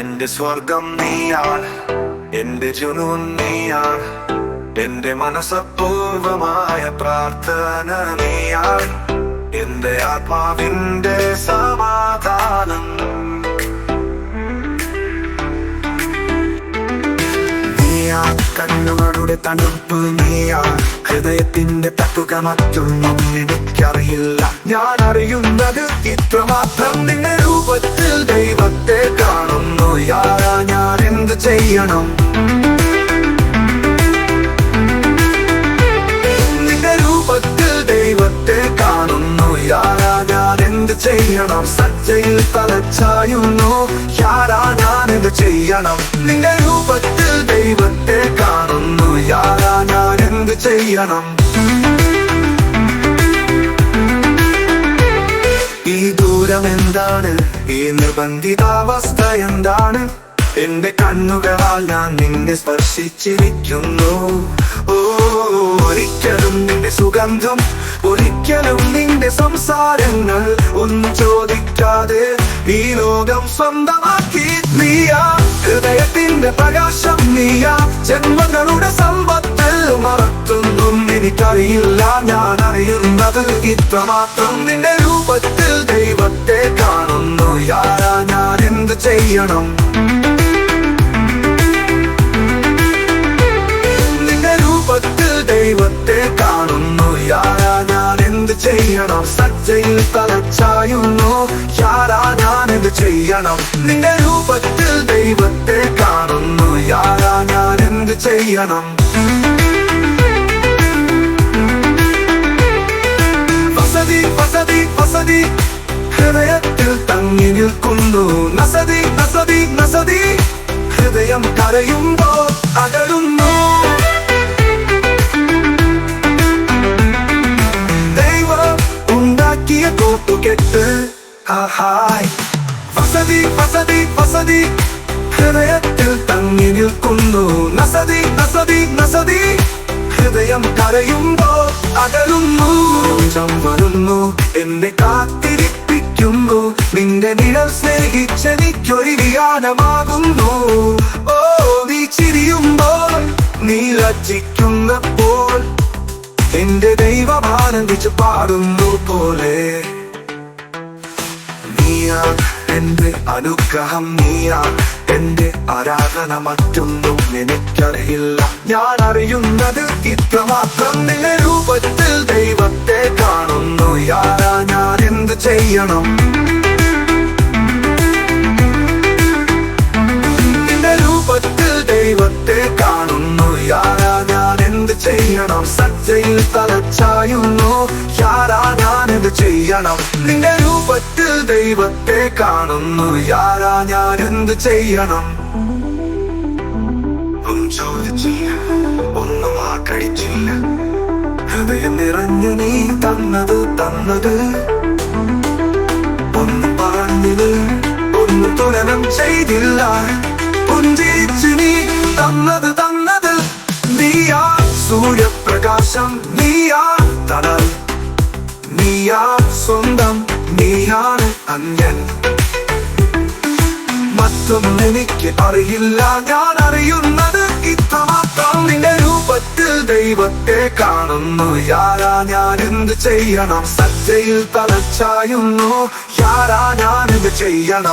എന്റെ സ്വർഗം നീയാണ് എന്റെ ജുനൂൻ നീയാണ് എന്റെ മനസ്സപൂർവമായ പ്രാർത്ഥന നീയാണ് എന്റെ ആത്മാവിന്റെ സമാധാനം. നീയാ കണ്ണുകളുടെ തണുപ്പ് നീയാ ഹൃദയത്തിന്റെ തട്ടുക മറ്റൊന്നും എനിക്കറിയില്ല. ഞാൻ അറിയുന്നത് ഇത്രമാത്രം നിന്റെ രൂപത്തിൽ. ചെയ്യണം. നിന്റെ രൂപത്തിൽ ദൈവത്തെ കാണുന്നു. യാരാ ഞാൻ എന്ത് ചെയ്യണം? സജ്ജയിൽ തലച്ചായുന്നു യാരാ ചെയ്യണം? നിന്റെ രൂപത്തിൽ ദൈവത്തെ കാണുന്നു. യാരാ ഞാൻ എന്ത് ചെയ്യണം? ഈ ദൂരം എന്താണ് ഈ നിർബന്ധിതാവസ്ഥ എന്താണ്? എന്റെ കണ്ണുകളാൽ ഞാൻ നിന്നെ സ്പർശിച്ചിരിക്കുന്നു. ഓ ഒരിക്കലും നിന്റെ സുഗന്ധം ഒരിക്കലും നിന്റെ സംസാരങ്ങൾ ഒന്നും ചോദിക്കാതെ ഈ ലോകം സ്വന്തമാക്കി. നീയാ ഹൃദയത്തിന്റെ പ്രകാശം നീയാ ജന്മങ്ങളുടെ സമ്പത്ത് മറത്തൊന്നും എനിക്കറിയില്ല. ഞാൻ അറിയുന്നത് ഇത്രമാത്രം നിന്റെ രൂപത്തിൽ ദൈവത്തെ കാണുന്നു. യാരാ ഞാൻ എന്ത് ചെയ്യണം? ദൈവത്തെ കാണുന്നു. യാരാ ഞാൻ എന്ത് ചെയ്യണം? സജ്ജയിൽ തലച്ചായുന്നു യാരാ ഞാൻ എന്ത് ചെയ്യണം? നിന്റെ രൂപത്തിൽ ദൈവത്തെ കാണുന്നു. യാരാ ഞാൻ എന്ത് ചെയ്യണം? വസതി വസതി വസതി. ഹൃദയത്തിൽ തങ്ങി നിൽക്കുന്നു. നസതി നസതി നസതി. ഹൃദയം കരയുമ്പോ അകലുന്നു. കൂട്ടുകെട്ട് ആഹായ് വസതി വസതി വസതി. ഹൃദയത്തിൽ തങ്ങി നിൽക്കുന്നു. നസതി നസതി നസതി. ഹൃദയം കരയുമ്പോൾ അകലുന്നു. ചമ്മരുന്നു എന്നെ കാത്തിരിപ്പിക്കുന്നു. നിന്റെ നിഴൽ സ്നേഹിച്ചെനിക്കൊരു ധ്യാനമാകുന്നു ഓ നീ ചിരിയുമ്പോൾ നീ ലജ്ജിക്കുന്നപ്പോൾ എന്റെ ദൈവം ആനന്ദിച്ചു പാടുന്നു പോലെ. എന്റെ അനുഗ്രഹം നീയാ. എന്റെ ആരാധന മറ്റൊന്നും എനിക്കറിയില്ല. ഞാൻ അറിയുന്നത് ഇത്രമാത്രം നിന്റെ രൂപത്തിൽ ദൈവത്തെ കാണുന്നു. യാരാ ഞാൻ എന്ത് ചെയ്യണം? സജ്ജയിൽ തലച്ചായുന്നു എന്ത് ചെയ്യണം? നിന്റെ രൂപത്തിൽ ദൈവത്തെ കാണുന്നു. യാരാ ഞാൻ എന്ത് ചെയ്യണം ചോദിച്ചില്ല. ഒന്നും കഴിച്ചില്ല ഹൃദയം നിറഞ്ഞു നീ തന്നത് തന്നത്. ഒന്നും പറഞ്ഞത് ഒന്നും തുലനം ചെയ്തില്ല. പുഞ്ചിരിച്ചു നീ തന്നത് തന്നത്. നീയാ സൂര്യപ്രകാശം നീയാ. തണൽ നീയാ സ്വന്തം. നീയാണ് അന്യൻ. മറ്റൊന്നും എനിക്ക് അറിയില്ല. ഞാൻ അറിയുന്നത് നിന്റെ രൂപത്തിൽ ദൈവത്തെ കാണുന്നു. യാരാ ഞാൻ എന്ത് ചെയ്യണം? സജ്ജയിൽ തലച്ചായുന്നു യാരാ ഞാൻ എന്ത് ചെയ്യണം?